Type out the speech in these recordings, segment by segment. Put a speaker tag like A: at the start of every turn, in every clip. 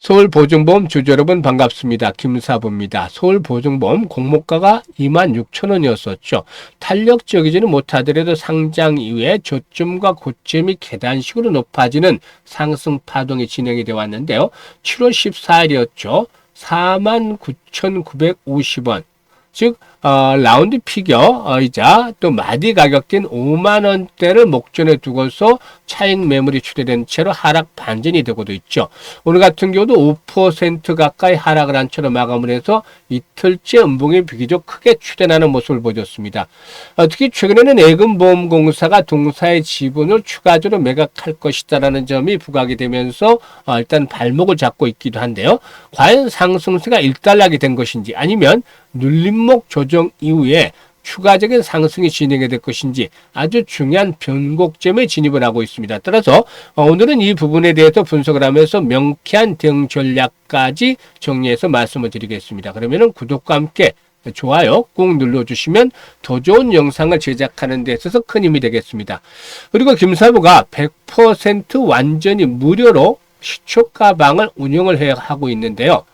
A: 서울보증보험 주주 여러분 반갑습니다. 김사부입니다. 서울보증보험 공모가가 26,000원이었었죠. 탄력적이지는 못하더라도 상장 이후에 저점과 고점이 계단식으로 높아지는 상승 파동이 진행이 되어 왔는데요. 7월 14일이었죠. 49,950원. 즉 어, 라운드 피겨이자 또 마디 가격대인 5만 원대를 목전에 두고서 차익 매물이 추대된 채로 하락 반전이 되고도 있죠. 오늘 같은 경우도 5% 가까이 하락을 한 채로 마감을 해서 이틀째 음봉이 비교적 크게 추대나는 모습을 보였습니다. 어, 특히 최근에는 애금보험공사가 동사의 지분을 추가적으로 매각할 것이다라는 점이 부각이 되면서 어, 일단 발목을 잡고 있기도 한데요. 과연 상승세가 일단락이 된 것인지 아니면 눌림목 조정 이후에 추가적인 상승이 진행이 될 것인지 아주 중요한 변곡점에 진입을 하고 있습니다. 따라서 어, 오늘은 이 부분에 대해서 분석을 하면서 명쾌한 대응 전략까지 정리해서 말씀을 드리겠습니다. 그러면은 구독과 함께 좋아요 꼭 눌러주시면 더 좋은 영상을 제작하는 데 있어서 큰 힘이 되겠습니다. 그리고 김사부가 100% 완전히 무료로 시초가방을 운영을 해 하고 있는데요.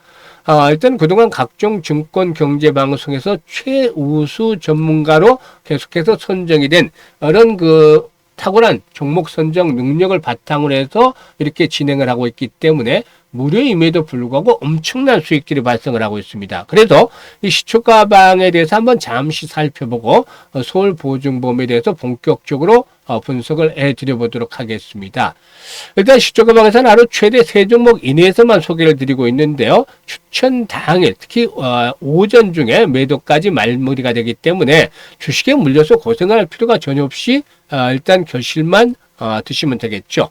A: 아, 일단 그동안 각종 증권 경제 방송에서 최우수 전문가로 계속해서 선정이 된 그런 그 탁월한 종목 선정 능력을 바탕으로 해서 이렇게 진행을 하고 있기 때문에 무료임에도 불구하고 엄청난 수익들이 발생을 하고 있습니다. 그래서 이 시초가방에 대해서 한번 잠시 살펴보고 어, 서울 보증보험에 대해서 본격적으로 어, 분석을 해드려보도록 하겠습니다. 일단 시초가방에서는 하루 최대 세 종목 이내에서만 소개를 드리고 있는데요. 추천 당일, 특히 어, 오전 중에 매도까지 말머리가 되기 때문에 주식에 물려서 고생할 필요가 전혀 없이 일단 결실만 어, 드시면 되겠죠.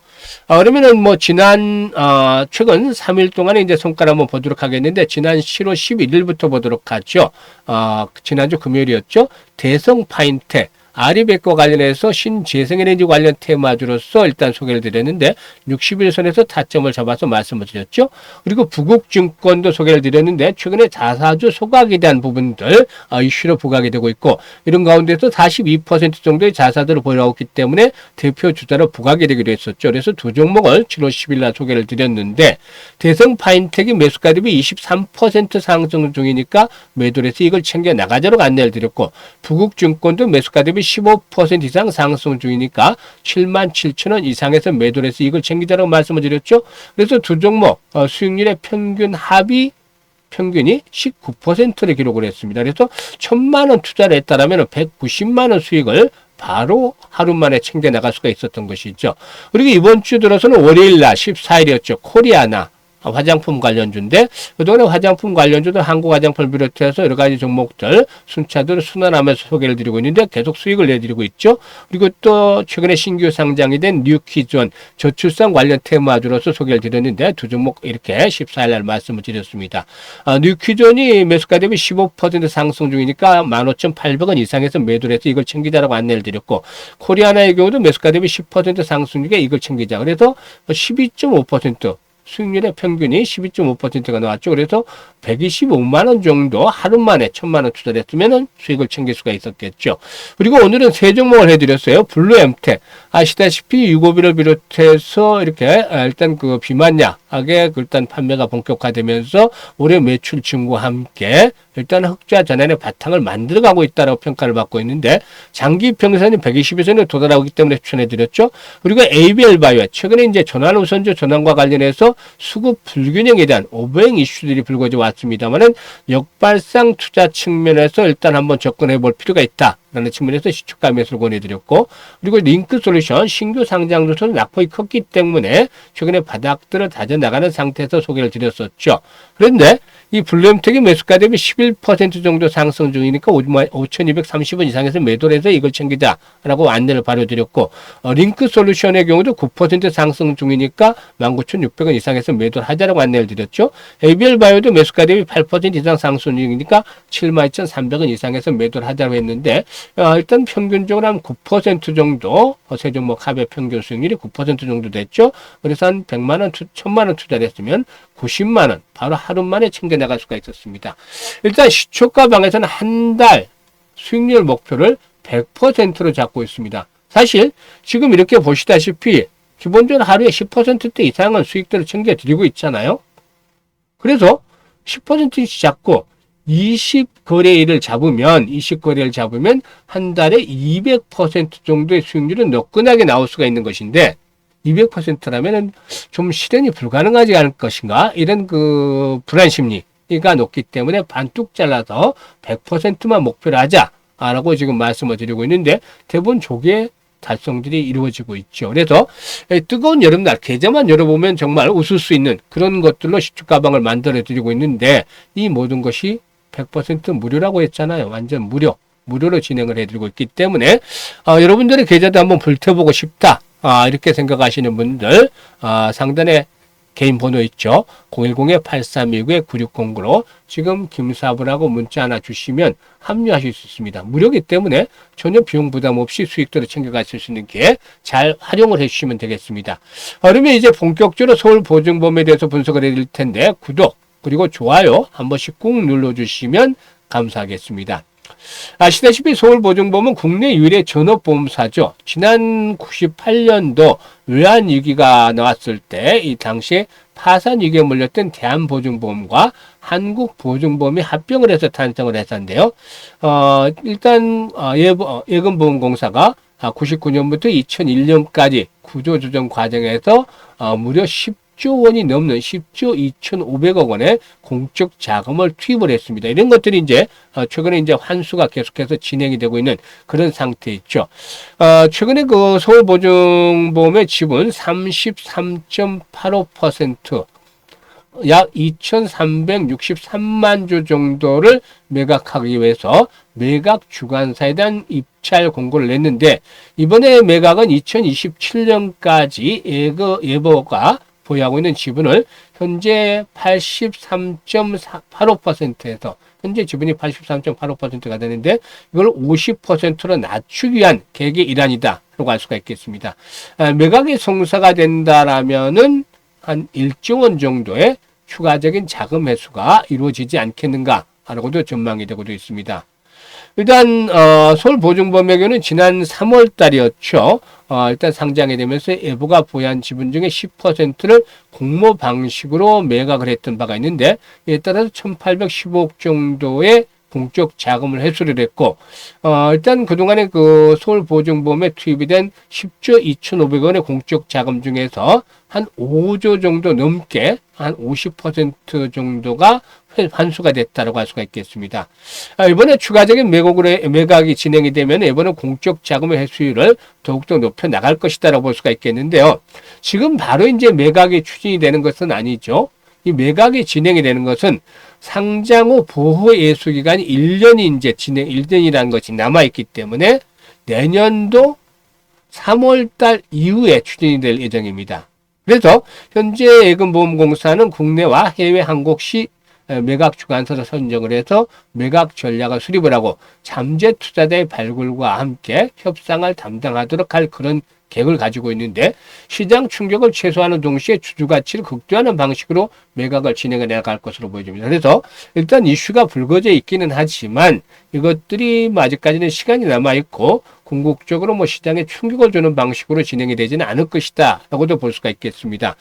A: 어, 그러면은 뭐 지난 어, 최근 3일 동안에 이제 손가락 한번 보도록 하겠는데 지난 7월 11일부터 보도록 하죠. 어, 지난주 금요일이었죠. 대성 파인텍 아리백과 관련해서 신재생에너지 관련 테마주로서 일단 소개를 드렸는데 60일선에서 타점을 잡아서 말씀을 드렸죠. 그리고 부국증권도 소개를 드렸는데 최근에 자사주 소각에 대한 부분들 어, 이슈로 부각이 되고 있고 이런 가운데서 42% 정도의 자사들을 보여왔기 때문에 대표 주자로 부각이 되기도 했었죠. 그래서 두 종목을 7월 10일 날 소개를 드렸는데 대성 파인텍이 매수가 대비 23% 상승 중이니까 매도를 해서 이걸 챙겨 나가자로 안내를 드렸고 부국증권도 매수가 대비 15% 이상 상승 중이니까 7만 7천 원 이상에서 매도를 해서 이걸 챙기자라고 말씀을 드렸죠. 그래서 두 종목 어, 수익률의 평균 합이 평균이 19%를 기록을 했습니다. 그래서 천만 원 투자를 했다라면 190만 원 수익을 바로 하루 만에 챙겨 나갈 수가 있었던 것이죠. 그리고 이번 주 들어서는 월요일 날 14일이었죠. 코리아나 화장품 관련주인데 그동안에 화장품 관련주도 한국 화장품을 비롯해서 여러 가지 종목들 순차적으로 순환하면서 소개를 드리고 있는데 계속 수익을 내드리고 있죠. 그리고 또 최근에 신규 상장이 된 뉴키존 저출산 관련 테마주로서 소개를 드렸는데 두 종목 이렇게 14일 날 말씀을 드렸습니다. 아, 뉴키존이 매수가 대비 15% 상승 중이니까 15,800원 이상에서 매도를 해서 이걸 챙기자라고 안내를 드렸고 코리아나의 경우도 매수가 대비 10% 상승 중에 이걸 챙기자. 그래서 12.5% 수익률의 평균이 12.5%가 나왔죠. 그래서 125만 원 정도 하루 만에 1000만 원 투자를 했으면 수익을 챙길 수가 있었겠죠. 그리고 오늘은 세 종목을 해드렸어요. 블루 엠텍. 아시다시피 유고비를 비롯해서 이렇게 일단 그 비만약 의 일단 판매가 본격화되면서 올해 매출 증구와 함께 일단 흑자 전환의 바탕을 만들어가고 있다라고 평가를 받고 있는데 장기 평선이 120에서는 도달하고 있기 때문에 추천해드렸죠. 그리고 ABL 바이오 최근에 이제 전환 우선주 전환과 관련해서 수급 불균형에 대한 오버행 이슈들이 불거져 왔습니다만은 역발상 투자 측면에서 일단 한번 접근해 볼 필요가 있다. 라는 측면에서 시초가 매수를 권해드렸고 그리고 링크 솔루션 신규 상장조서는 낙폭이 컸기 때문에 최근에 바닥들을 다져나가는 상태에서 소개를 드렸었죠. 그런데 이 블루엠텍의 매수가 대비 11% 정도 상승 중이니까 5,230원 이상에서 매도를 해서 이걸 챙기자라고 안내를 바로 드렸고 어, 링크 솔루션의 경우도 9% 상승 중이니까 19,600원 이상에서 매도를 하자라고 안내를 드렸죠. ABL 바이오도 매수가 대비 8% 이상 상승 중이니까 72,300원 이상에서 매도를 하자고 했는데 어, 일단 평균적으로 한 9% 정도 어, 세 종목 합의 평균 수익률이 9% 정도 됐죠. 그래서 한 100만 원, 1000만 원 투자를 했으면 90만 원 바로 하루 만에 챙겨 나갈 수가 있었습니다. 일단 시초가 방에서는 한 달 수익률 목표를 100%로 잡고 있습니다. 사실 지금 이렇게 보시다시피 기본적으로 하루에 10%대 이상은 수익들을 챙겨 드리고 있잖아요. 그래서 10%씩 잡고 20거래일을 잡으면 20거래를 잡으면 한 달에 200% 정도의 수익률은 너끈하게 나올 수가 있는 것인데 200%라면은 좀 실현이 불가능하지 않을 것인가 이런 그 불안 심리가 높기 때문에 반뚝 잘라서 100%만 목표로 하자라고 지금 말씀을 드리고 있는데 대부분 조개 달성들이 이루어지고 있죠. 그래서 뜨거운 여름날 계좌만 열어보면 정말 웃을 수 있는 그런 것들로 시축 가방을 만들어 드리고 있는데 이 모든 것이 100% 무료라고 했잖아요. 완전 무료. 무료로 진행을 해드리고 있기 때문에 어, 여러분들의 계좌도 한번 불태보고 싶다. 아, 이렇게 생각하시는 분들 아, 상단에 개인 번호 있죠. 010-8329-9609로 지금 김사부라고 문자 하나 주시면 합류하실 수 있습니다. 무료기 때문에 전혀 비용 부담 없이 수익들을 챙겨가실 수 있는 게 잘 활용을 해주시면 되겠습니다. 어, 그러면 이제 본격적으로 서울 보증범에 대해서 분석을 해드릴 텐데 구독 그리고 좋아요 한 번씩 꾹 눌러주시면 감사하겠습니다. 아시다시피 서울보증보험은 국내 유일의 전업보험사죠. 지난 98년도 외환위기가 나왔을 때 이 당시에 파산위기에 몰렸던 대한보증보험과 한국보증보험이 합병을 해서 탄생을 했었는데요. 어, 일단 어, 예금보험공사가 99년부터 2001년까지 구조조정 과정에서 어, 무려 10 10조 원이 넘는 10조 2,500억 원의 공적 자금을 투입을 했습니다. 이런 것들이 이제 어, 최근에 이제 환수가 계속해서 진행이 되고 있는 그런 상태 있죠. 어, 최근에 그 서울보증보험의 지분 33.85%약 2,363만 주 정도를 매각하기 위해서 매각 주관사에 대한 입찰 공고를 냈는데 이번에 매각은 2027년까지 예거 예보가 보유하고 있는 지분을 현재 83.85%에서 현재 지분이 83.85%가 되는데 이걸 50%로 낮추기 위한 계획의 일환이다 라고 할 수가 있겠습니다. 아, 매각이 성사가 된다라면은 한 1조 원 정도의 추가적인 자금 회수가 이루어지지 않겠는가라고도 전망이 되고 있습니다. 일단 어, 서울보증범에게는 지난 3월 달이었죠. 어, 일단 상장이 되면서 예보가 보유한 지분 중에 10%를 공모 방식으로 매각을 했던 바가 있는데 이에 따라서 1,815억 정도의 공적 자금을 회수를 했고 어, 일단 그동안에 그 서울보증보험에 투입이 된 10조 2,500원의 공적 자금 중에서 한 5조 정도 넘게 한 50% 정도가 환수가 됐다고 할 수가 있겠습니다. 아, 이번에 추가적인 매각으로, 매각이 진행이 되면 이번에 공적 자금의 회수율을 더욱더 높여 나갈 것이다라고 볼 수가 있겠는데요. 지금 바로 이제 매각이 추진이 되는 것은 아니죠. 이 매각이 진행이 되는 것은 상장 후 보호 예수 기간이 1년이 이제 진행 1년이라는 것이 남아 있기 때문에 내년도 3월 달 이후에 추진이 될 예정입니다. 그래서 현재 예금보험공사는 국내와 해외 한국시 매각 주관서를 선정을 해서 매각 전략을 수립을 하고 잠재 투자자의 발굴과 함께 협상을 담당하도록 할 그런 계획을 가지고 있는데 시장 충격을 최소화하는 동시에 주주 가치를 극대화하는 방식으로 매각을 진행해 나갈 것으로 보여집니다. 그래서 일단 이슈가 불거져 있기는 하지만 이것들이 뭐 아직까지는 시간이 남아 있고 궁극적으로 뭐 시장에 충격을 주는 방식으로 진행이 되지는 않을 것이다. 라고도 볼 수가 있겠습니다.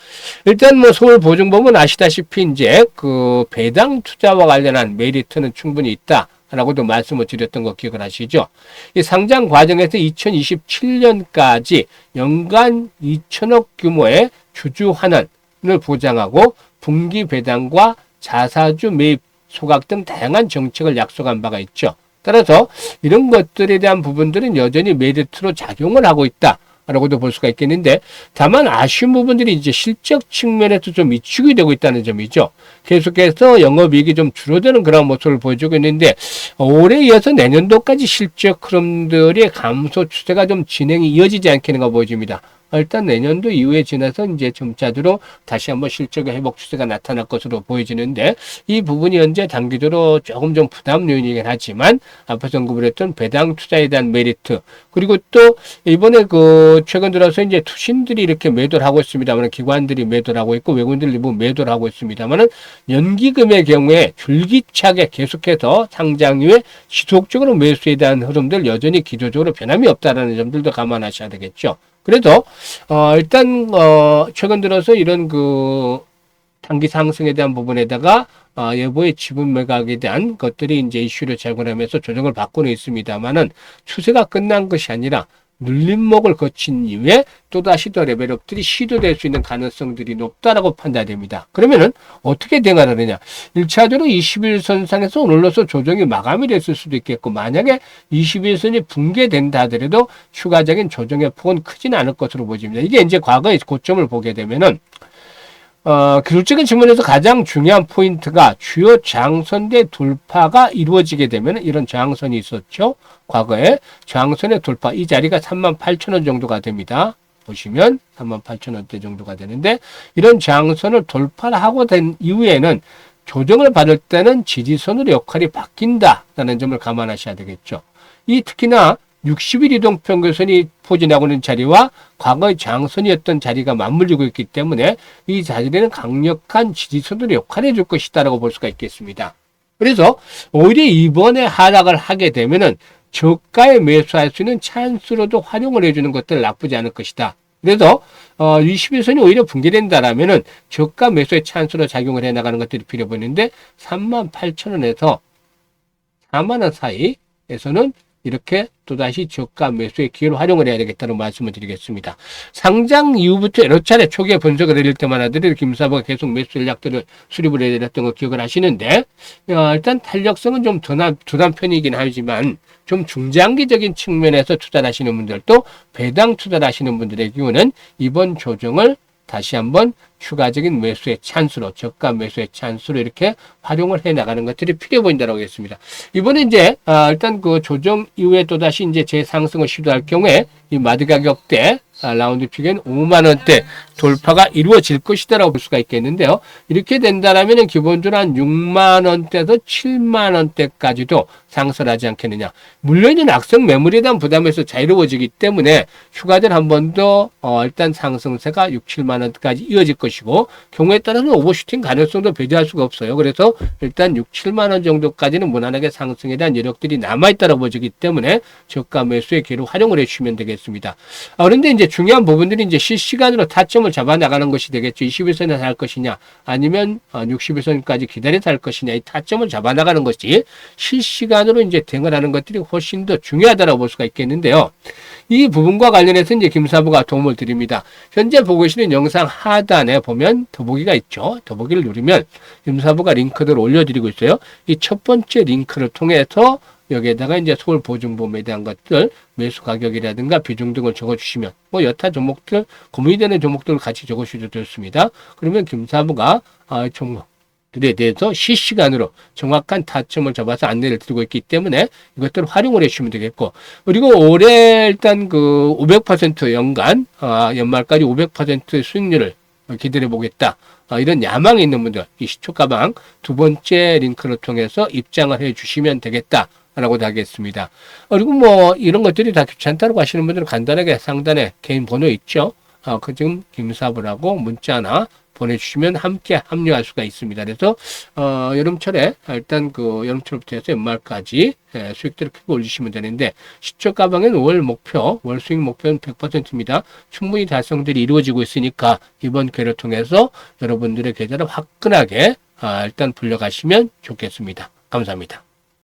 A: 일단 뭐 서울 보증법은 아시다시피 이제 그 배당 투자와 관련한 메리트는 충분히 있다. 라고도 말씀을 드렸던 거 기억을 하시죠? 이 상장 과정에서 2027년까지 연간 2천억 규모의 주주 환원을 보장하고 분기 배당과 자사주 매입 소각 등 다양한 정책을 약속한 바가 있죠. 따라서 이런 것들에 대한 부분들은 여전히 메리트로 작용을 하고 있다. 라고도 볼 수가 있겠는데 다만 아쉬운 부분들이 이제 실적 측면에서 좀 위축이 되고 있다는 점이죠. 계속해서 영업이익이 좀 줄어드는 그런 모습을 보여주고 있는데 올해 이어서 내년도까지 실적 흐름들의 감소 추세가 좀 진행이 이어지지 않겠는가 보여집니다. 일단 내년도 이후에 지나서 이제 점차적으로 다시 한번 실적의 회복 추세가 나타날 것으로 보여지는데 이 부분이 현재 단기적으로 조금 좀 부담 요인이긴 하지만 앞에서 언급을 했던 배당 투자에 대한 메리트 그리고 또 이번에 그 최근 들어서 이제 투신들이 이렇게 매도를 하고 있습니다만 기관들이 매도를 하고 있고 외국인들 일부 매도를 하고 있습니다만은 연기금의 경우에 줄기차게 계속해서 상장 이후에 지속적으로 매수에 대한 흐름들 여전히 기조적으로 변함이 없다라는 점들도 감안하셔야 되겠죠. 그래도 어 일단 어 최근 들어서 이런 그 단기 상승에 대한 부분에다가 어, 예보의 지분 매각에 대한 것들이 이제 이슈를 제공하면서 조정을 받고는 있습니다만은 추세가 끝난 것이 아니라 눌림목을 거친 이후에 또다시 더 레벨업들이 시도될 수 있는 가능성들이 높다라고 판단됩니다. 그러면은 어떻게 대응하느냐? 1차적으로 21선상에서 오늘로서 조정이 마감이 됐을 수도 있겠고 만약에 21선이 붕괴된다 하더라도 추가적인 조정의 폭은 크지는 않을 것으로 보집니다. 이게 이제 과거의 고점을 보게 되면은 어, 기술적인 측면에서 가장 중요한 포인트가 주요 저항선대 돌파가 이루어지게 되면 이런 저항선이 있었죠. 과거에 저항선의 돌파 이 자리가 3만 8천 원 정도가 됩니다. 보시면 3만 8천 원대 정도가 되는데 이런 저항선을 돌파를 하고 된 이후에는 조정을 받을 때는 지지선으로 역할이 바뀐다라는 점을 감안하셔야 되겠죠. 이 특히나 60일 이동 평균선이 포진하고 있는 자리와 과거의 장선이었던 자리가 맞물리고 있기 때문에 이 자리에는 강력한 지지선으로 역할을 해줄 것이다라고 볼 수가 있겠습니다. 그래서 오히려 이번에 하락을 하게 되면은 저가에 매수할 수 있는 찬스로도 활용을 해주는 것들 나쁘지 않을 것이다. 그래서 어 21선이 오히려 붕괴된다라면은 저가 매수의 찬스로 작용을 해 나가는 것들이 필요 보이는데 3만 8천 원에서 4만 원 사이에서는 이렇게 또다시 저가 매수의 기회를 활용을 해야 되겠다는 말씀을 드리겠습니다. 상장 이후부터 여러 차례 초기에 분석을 해드릴 때마다 늘 김사부가 계속 매수 전략들을 수립을 해드렸던 거 기억을 하시는데 어, 일단 탄력성은 좀 둔한, 편이긴 하지만 좀 중장기적인 측면에서 투자를 하시는 분들도 배당 투자를 하시는 분들의 경우는 이번 조정을 다시 한번 추가적인 매수의 찬스로 저가 매수의 찬스로 이렇게 활용을 해 나가는 것들이 필요해 보인다라고 했습니다. 이번에 이제 아, 일단 그 조정 이후에 또 다시 이제 재상승을 시도할 경우에 이 마드 가격대 아, 라운드 피겐 5만 원대 돌파가 이루어질 것이다라고 볼 수가 있겠는데요. 이렇게 된다라면 기본적으로 한 6만 원대에서 7만 원대까지도 상승하지 않겠느냐. 물론은 악성 매물에 대한 부담에서 자유로워지기 때문에 휴가들 한 번 더 어, 일단 상승세가 6, 7만 원까지 이어질 것이고 경우에 따라서는 오버슈팅 가능성도 배제할 수가 없어요. 그래서 일단 6, 7만 원 정도까지는 무난하게 상승에 대한 여력들이 남아있다고 보지기 때문에 저가 매수의 기회를 활용을 해주시면 되겠습니다. 아, 그런데 이제 중요한 부분들이 이제 실시간으로 타점을 잡아 나가는 것이 되겠죠. 21선에 살 것이냐, 아니면 61선까지 기다려서 할 것이냐, 이 타점을 잡아 나가는 것이 실시간 으로 이제 대응을 하는 것들이 훨씬 더 중요하다고 볼 수가 있겠는데요. 이 부분과 관련해서 이제 김사부가 도움을 드립니다. 현재 보고 계시는 영상 하단에 보면 더보기가 있죠. 더보기를 누르면 김사부가 링크들을 올려드리고 있어요. 이 첫 번째 링크를 통해서 여기에다가 이제 서울 보증보험에 대한 것들 매수 가격이라든가 비중 등을 적어주시면 뭐 여타 종목들 고민이 되는 종목들을 같이 적어주셔도 좋습니다. 그러면 김사부가 아, 종목 들에 대해서 실시간으로 정확한 타점을 잡아서 안내를 드리고 있기 때문에 이것들을 활용을 해주시면 되겠고 그리고 올해 일단 그 500% 연간 아, 연말까지 500% 수익률을 기대해 보겠다. 어, 이런 야망이 있는 분들 이 시초 가방 두 번째 링크를 통해서 입장을 해 주시면 되겠다. 라고 하겠습니다. 그리고 뭐 이런 것들이 다 귀찮다고 하시는 분들은 간단하게 상단에 개인 번호 있죠. 어, 그 지금 김사부라고 문자나 보내주시면 함께 합류할 수가 있습니다. 그래서 어, 여름철에 일단 그 여름철부터 해서 연말까지 예, 수익들을 크게 올리시면 되는데 시초 가방은 월 목표, 월 수익 목표는 100%입니다. 충분히 달성들이 이루어지고 있으니까 이번 기회를 통해서 여러분들의 계좌를 화끈하게 아, 일단 불려가시면 좋겠습니다. 감사합니다.